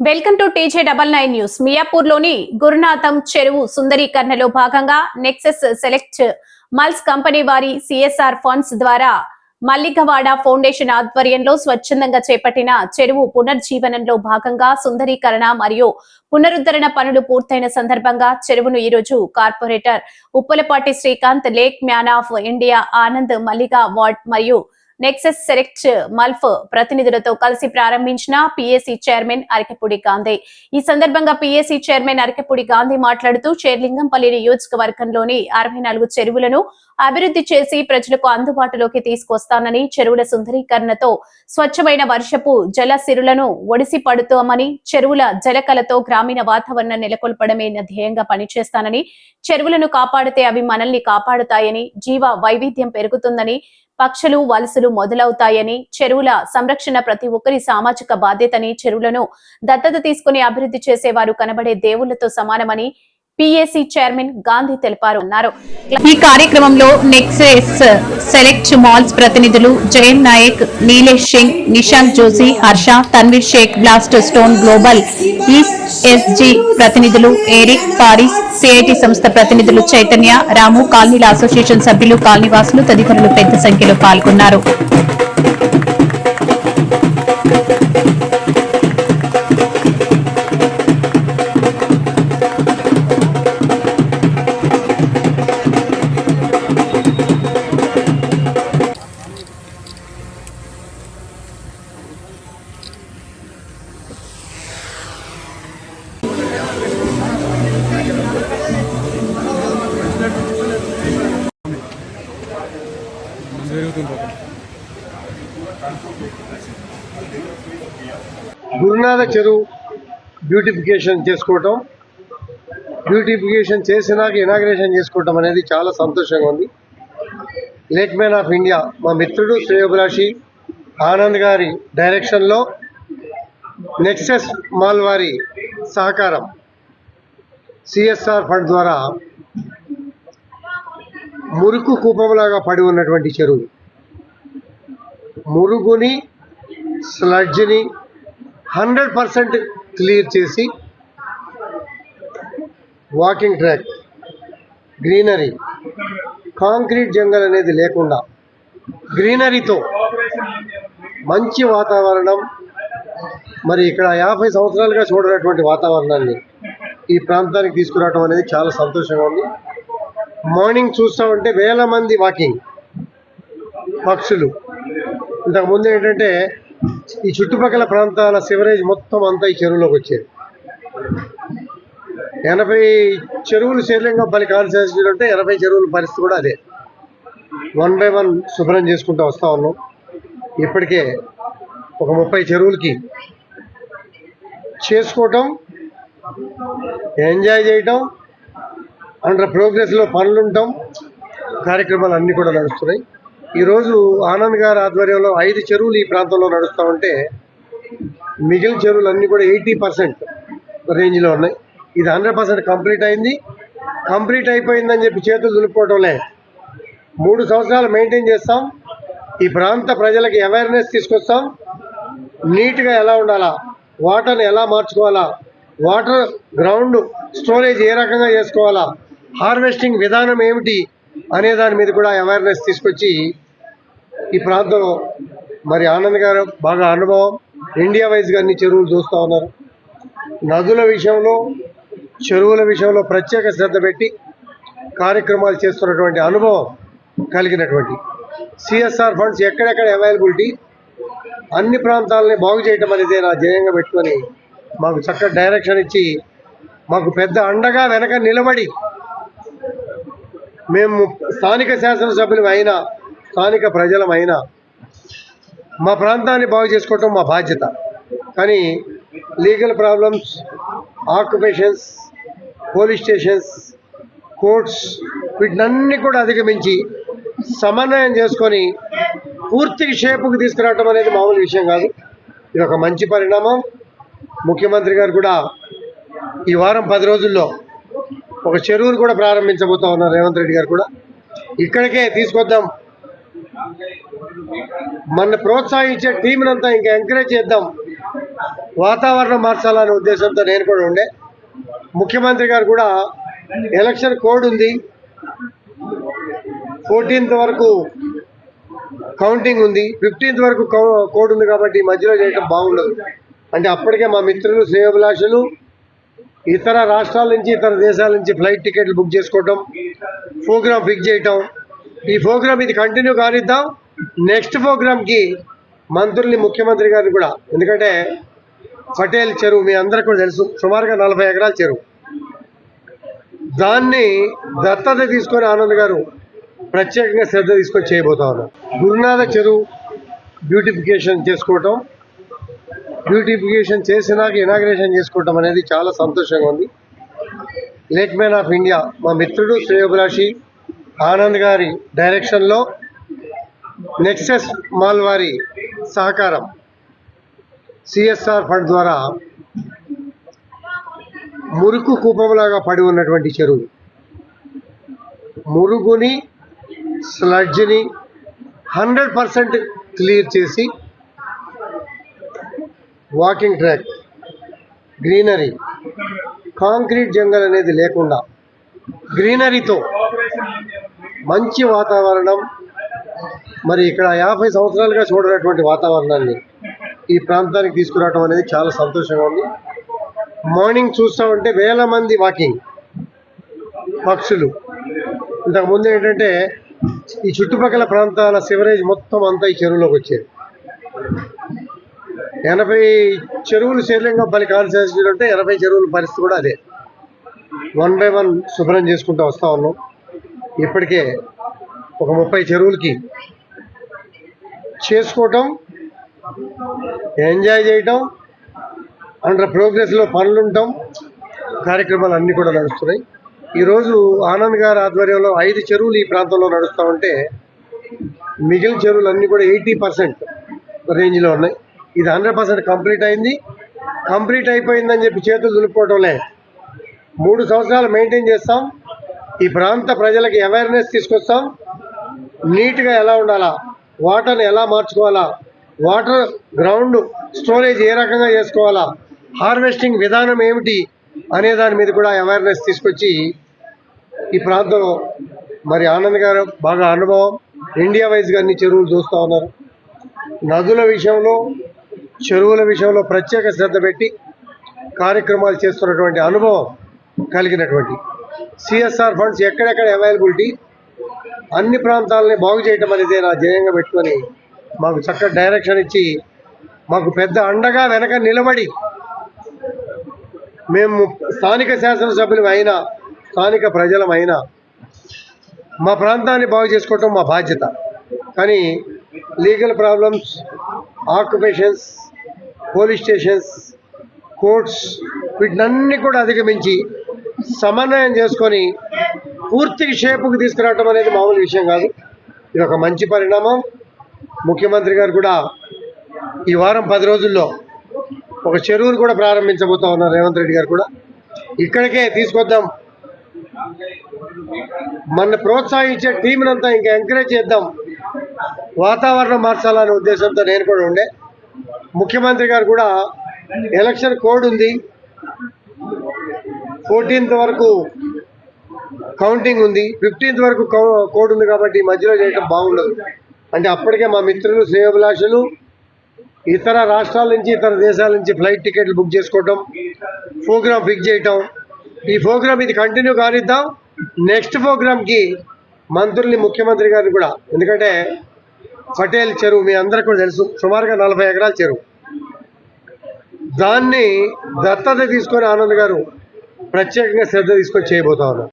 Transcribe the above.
Welcome to TJ double nine news. మియాపూర్లోని Gurunatham చెరువు సుందరీకరణలో భాగంగా నెక్సెస్ సెలెక్ట్ మల్స్ కంపెనీ వారి సిఎస్ఆర్ ఫండ్స్ ద్వారా మల్లిగవాడ ఫౌండేషన్ ఆధ్వర్యంలో స్వచ్ఛందంగా చేపట్టిన చెరువు పునర్జీవనంలో భాగంగా సుందరీకరణ మరియు పునరుద్ధరణ పనులు పూర్తయిన సందర్భంగా చెరువును ఈ రోజు corporator Uppalapati Srikanth lake man of India Anand Malligavad మరియు నెక్సెస్ సెలెక్ట్ మల్ఫ్ ప్రతినిధులతో కలిసి ప్రారంభించిన పిఎస్సి చైర్మన్ అరకపూడి గాంధీ. ఈ సందర్భంగా పిఎస్సి చైర్మన్ అరకపూడి గాంధీ మాట్లాడుతూ చేర్లింగంపల్లి నియోజకవర్గంలోని అరవై నాలుగు చెరువులను అభివృద్ధి చేసి ప్రజలకు అందుబాటులోకి తీసుకొస్తానని చెరువుల సుందరీకరణతో స్వచ్ఛమైన వర్షపు జల సిరులను ఒడిసి పడుతామని చెరువుల జలకలతో గ్రామీణ వాతావరణం నెలకొల్పడమే ధ్యేయంగా పనిచేస్తానని చెరువులను కాపాడితే అవి మనల్ని కాపాడుతాయని జీవ వైవిధ్యం పెరుగుతుందని పక్షులు వలసలు మొదలవుతాయని చెరువుల సంరక్షణ ప్రతి ఒక్కరి సామాజిక బాధ్యతని చెరువులను దత్తత తీసుకుని అభివృద్ధి చేసేవారు కనబడే దేవుళ్ళతో సమానమని పిఎస్సి చైర్మన్ గాంధీ తెలిపారు అన్నారు ఈ కార్యక్రమంలో నెక్సెస్ సెలెక్ట్ మాల్స్ ప్రతినిధులు Jayan Nayak Nilesh Singh Nishant Joshi Harsha Tanveer Sheikh Blackstone global ESG ప్రతినిధులు ఎరిక్ పారిస్ సిఐటి సంస్థ ప్రతినిధులు చైతన్య రాము కాలనీల అసోసియేషన్ సభ్యులు కాలనీవాసులు తదితరులు పెద్ద సంఖ్యలో పాల్గొన్నారు. గురునాథ చెరువు బ్యూటిఫికేషన్ చేసుకోవటం. బ్యూటిఫికేషన్ చేసినాక ఇనాగ్రేషన్ చేసుకోవటం అనేది చాలా సంతోషంగా ఉంది. లేక్ మ్యాన్ ఆఫ్ ఇండియా మా మిత్రుడు శ్రేయోభిలాషి ఆనంద్ గారి డైరెక్షన్లో నెక్సెస్ మాల్ వారి సహకారం సిఎస్ఆర్ ఫండ్ ద్వారా మురుకు కూపంలాగా పడి ఉన్నటువంటి చెరువు. మురుగుని స్లడ్జ్ని హండ్రెడ్ పర్సెంట్ క్లియర్ చేసి walking track greenery concrete jungle అనేది లేకుండా గ్రీనరీతో మంచి వాతావరణం మరి ఇక్కడ యాభై సంవత్సరాలుగా చూడనటువంటి వాతావరణాన్ని ఈ ప్రాంతానికి తీసుకురావడం అనేది చాలా సంతోషంగా ఉంది. మార్నింగ్ చూస్తామంటే వేల మంది వాకింగ్ పక్షులు. ఇంతకుముందు ఏంటంటే ఈ చుట్టుపక్కల ప్రాంతాల సివరేజ్ మొత్తం అంతా ఈ చెరువులోకి వచ్చేది. ఎనభై చెరువులు శ్రీలింగంపల్లి కాన్స్టిట్యూన్సీ ఉంటే ఎనభై చెరువుల పరిస్థితి కూడా అదే. వన్ బై వన్ శుభ్రం చేసుకుంటూ వస్తూ ఉన్నాం. ఇప్పటికే ఒక ముప్పై చెరువులకి చేసుకోవటం ఎంజాయ్ చేయటం అండర్ ప్రోగ్రెస్లో పనులు కార్యక్రమాలు అన్నీ కూడా నడుస్తున్నాయి. ఈరోజు ఆనంద్ గారి ఆధ్వర్యంలో ఐదు చెరువులు ఈ ప్రాంతంలో నడుస్తూ ఉంటే మిగిలిన చెరువులు అన్నీ కూడా ఎయిటీ పర్సెంట్ రేంజ్లో ఉన్నాయి. ఇది హండ్రెడ్ పర్సెంట్ కంప్లీట్ అయింది. కంప్లీట్ అయిపోయిందని చెప్పి చేతులు దులుపుకోవటంలే మూడు సంవత్సరాలు మెయింటైన్ చేస్తాం. ఈ ప్రాంత ప్రజలకి అవేర్నెస్ తీసుకొస్తాం. నీట్గా ఎలా ఉండాలా? వాటర్ని ఎలా మార్చుకోవాలా? వాటర్ గ్రౌండ్ స్టోరేజ్ ఏ రకంగా చేసుకోవాలా? హార్వెస్టింగ్ విధానం ఏమిటి? అనే దాని మీద కూడా అవేర్నెస్ తీసుకొచ్చి ఈ ప్రాంతంలో మరి ఆనంద్ గారు బాగా అనుభవం ఇండియా వైజ్గా అన్ని చెరువులు చూస్తూ ఉన్నారు. నదుల విషయంలో చెరువుల విషయంలో ప్రత్యేక శ్రద్ధ పెట్టి కార్యక్రమాలు చేస్తున్నటువంటి అనుభవం కలిగినటువంటి సిఎస్ఆర్ ఫండ్స్ ఎక్కడెక్కడ అవైలబిలిటీ అన్ని ప్రాంతాలని బాగు చేయటం అనేది నా ధ్యేయంగా పెట్టుకొని మాకు చక్కటి డైరెక్షన్ ఇచ్చి మాకు పెద్ద అండగా వెనక నిలబడి మేము స్థానిక శాసనసభ్యులు అయినా స్థానిక ప్రజలమైనా అయినా మా ప్రాంతాన్ని బాగు చేసుకోవటం మా బాధ్యత. కానీ legal problems occupations police stations courts వీటినన్నీ కూడా అధిగమించి సమన్వయం చేసుకొని పూర్తి షేపుకి తీసుకురావటం అనేది మామూలు విషయం కాదు. ఇది ఒక మంచి పరిణామం. ముఖ్యమంత్రి గారు కూడా ఈ వారం పది రోజుల్లో ఒక చెరువును కూడా ప్రారంభించబోతా ఉన్నారు రేవంత్ రెడ్డి గారు కూడా. ఇక్కడికే తీసుకొద్దాం. మన ప్రోత్సహించే టీంనంతా ఇంకా ఎంకరేజ్ చేద్దాం. వాతావరణం మార్చాలనే ఉద్దేశంతో నేను కూడా ఉండే. ముఖ్యమంత్రి గారు కూడా ఎలక్షన్ కోడ్ ఉంది. ఫోర్టీన్త్ వరకు కౌంటింగ్ ఉంది. ఫిఫ్టీన్త్ వరకు కౌ- కోడ్ ఉంది కాబట్టి ఈ మధ్యలో చేయడం బాగుండదు. అంటే అప్పటికే మా మిత్రులు శ్రేయోభిలాషులు ఇతర రాష్ట్రాల నుంచి ఇతర దేశాల నుంచి ఫ్లైట్ టికెట్లు బుక్ చేసుకోవటం ప్రోగ్రామ్ ఫిక్స్ చేయటం. ఈ ప్రోగ్రామ్ ఇది కంటిన్యూ కానిద్దాం. నెక్స్ట్ ప్రోగ్రామ్కి మంత్రుల్ని ముఖ్యమంత్రి గారిని కూడా. ఎందుకంటే పటేల్ చెరువు మీ అందరికీ కూడా తెలుసు. సుమారుగా నలభై ఎకరాల చెరువు. దాన్ని దత్తత తీసుకొని ఆనంద్ గారు ప్రత్యేకంగా శ్రద్ధ తీసుకొని చేయబోతా ఉన్నారు. గురునాథ చెరువు బ్యూటిఫికేషన్ చేసుకోవటం బ్యూటిఫికేషన్ చేసినాక ఇనాగ్రేషన్ చేసుకోవటం అనేది చాలా సంతోషంగా ఉంది. లేట్ మ్యాన్ ఆఫ్ ఇండియా మా మిత్రుడు శ్రేయోభిలాషి ఆనంద్ గారి డైరెక్షన్లో నెక్సెస్ మాల్ వారి సహకారం సిఎస్ఆర్ ఫండ్ ద్వారా మురుకు కూపంలాగా పడి ఉన్నటువంటి చెరువు. మురుగుని స్లడ్జ్ని హండ్రెడ్ పర్సెంట్ క్లియర్ చేసి walking track greenery concrete jungle అనేది లేకుండా గ్రీనరీతో మంచి వాతావరణం మరి ఇక్కడ యాభై సంవత్సరాలుగా చూడనటువంటి వాతావరణాన్ని ఈ ప్రాంతానికి తీసుకురావడం అనేది చాలా సంతోషంగా ఉంది. మార్నింగ్ చూస్తామంటే వేల మంది వాకింగ్ పక్షులు. ఇంతకుముందు ఏంటంటే ఈ చుట్టుపక్కల ప్రాంతాల సివరేజ్ మొత్తం అంతా ఈ చెరువులోకి వచ్చేది. ఎనభై చెరువులు శ్రీలింగంపల్లి కాన్స్టిట్యూన్సీ ఉంటే ఎనభై చెరువుల పరిస్థితి కూడా అదే. వన్ బై వన్ శుభ్రం చేసుకుంటూ వస్తూ ఉన్నాం. ఇప్పటికే ఒక ముప్పై చెరువులకి చేసుకోవటం ఎంజాయ్ చేయటం అండర్ ప్రోగ్రెస్లో పనులుంటాం కార్యక్రమాలు అన్నీ కూడా నడుస్తున్నాయి. ఈరోజు ఆనంద్ గారి ఆధ్వర్యంలో ఐదు చెరువులు ఈ ప్రాంతంలో నడుస్తూ ఉంటే మిగిలిన చెరువులు అన్నీ కూడా ఎయిటీ పర్సెంట్ రేంజ్లో ఉన్నాయి. ఇది హండ్రెడ్ పర్సెంట్ కంప్లీట్ అయింది. కంప్లీట్ అయిపోయిందని చెప్పి చేతులు దులుపుకోవటంలే మూడు సంవత్సరాలు మెయింటైన్ చేస్తాం. ఈ ప్రాంత ప్రజలకి అవేర్నెస్ తీసుకొస్తాం. నీట్గా ఎలా ఉండాలా? వాటర్ని ఎలా మార్చుకోవాలా? వాటర్ గ్రౌండ్ స్టోరేజ్ ఏ రకంగా చేసుకోవాలా? హార్వెస్టింగ్ విధానం ఏమిటి? అనే దాని మీద కూడా అవేర్నెస్ తీసుకొచ్చి ఈ ప్రాంతం మరి ఆనంద్ గారు బాగా అనుభవం ఇండియా వైజ్గా అన్ని చెరువులు చూస్తూ ఉన్నారు. నదుల విషయంలో చెరువుల విషయంలో ప్రత్యేక శ్రద్ధ పెట్టి కార్యక్రమాలు చేస్తున్నటువంటి అనుభవం కలిగినటువంటి సిఎస్ఆర్ ఫండ్స్ ఎక్కడెక్కడ అవైలబిలిటీ అన్ని ప్రాంతాలని బాగు చేయటం అనేది నా ధ్యేయంగా పెట్టుకొని మాకు చక్కటి డైరెక్షన్ ఇచ్చి మాకు పెద్ద అండగా వెనక నిలబడి మేము స్థానిక శాసనసభ్యులం అయినా స్థానిక ప్రజలమైనా మా ప్రాంతాన్ని బాగు చేసుకోవటం మా బాధ్యత. కానీ legal problems occupations police stations courts వీటినన్నీ కూడా అధిగమించి సమన్వయం చేసుకొని పూర్తి షేపుకి తీసుకురావటం అనేది మామూలు విషయం కాదు. ఇది ఒక మంచి పరిణామం. ముఖ్యమంత్రి గారు కూడా ఈ వారం పది రోజుల్లో ఒక చెరువును కూడా ప్రారంభించబోతా ఉన్నారు రేవంత్ రెడ్డి గారు కూడా. ఇక్కడికే తీసుకొద్దాం. మన ప్రోత్సహించే టీంనంతా ఇంకా ఎంకరేజ్ చేద్దాం. వాతావరణం మార్చాలనే ఉద్దేశంతో నేను కూడా ఉండే. ముఖ్యమంత్రి గారు కూడా ఎలక్షన్ కోడ్ ఉంది. ఫోర్టీన్త్ వరకు కౌంటింగ్ ఉంది. ఫిఫ్టీన్త్ వరకు కౌ- కోడ్ ఉంది కాబట్టి మధ్యలో చేయటం బాగుండదు. అంటే అప్పటికే మా మిత్రులు శ్రేయోభిలాషులు ఇతర రాష్ట్రాల నుంచి ఇతర దేశాల నుంచి ఫ్లైట్ టికెట్లు బుక్ చేసుకోవటం ప్రోగ్రామ్ ఫిక్స్ చేయటం. ఈ ప్రోగ్రామ్ ఇది కంటిన్యూ కానిద్దాం. నెక్స్ట్ ప్రోగ్రామ్కి మంత్రుల్ని ముఖ్యమంత్రి గారిని కూడా. ఎందుకంటే పటేల్ చెరువు మీ అందరికీ కూడా తెలుసు. సుమారుగా నలభై ఎకరాల చెరువు. దాన్ని దత్తత తీసుకొని ఆనంద్ గారు ప్రత్యేకంగా శ్రద్ధ తీసుకొని చేయబోతా ఉన్నారు.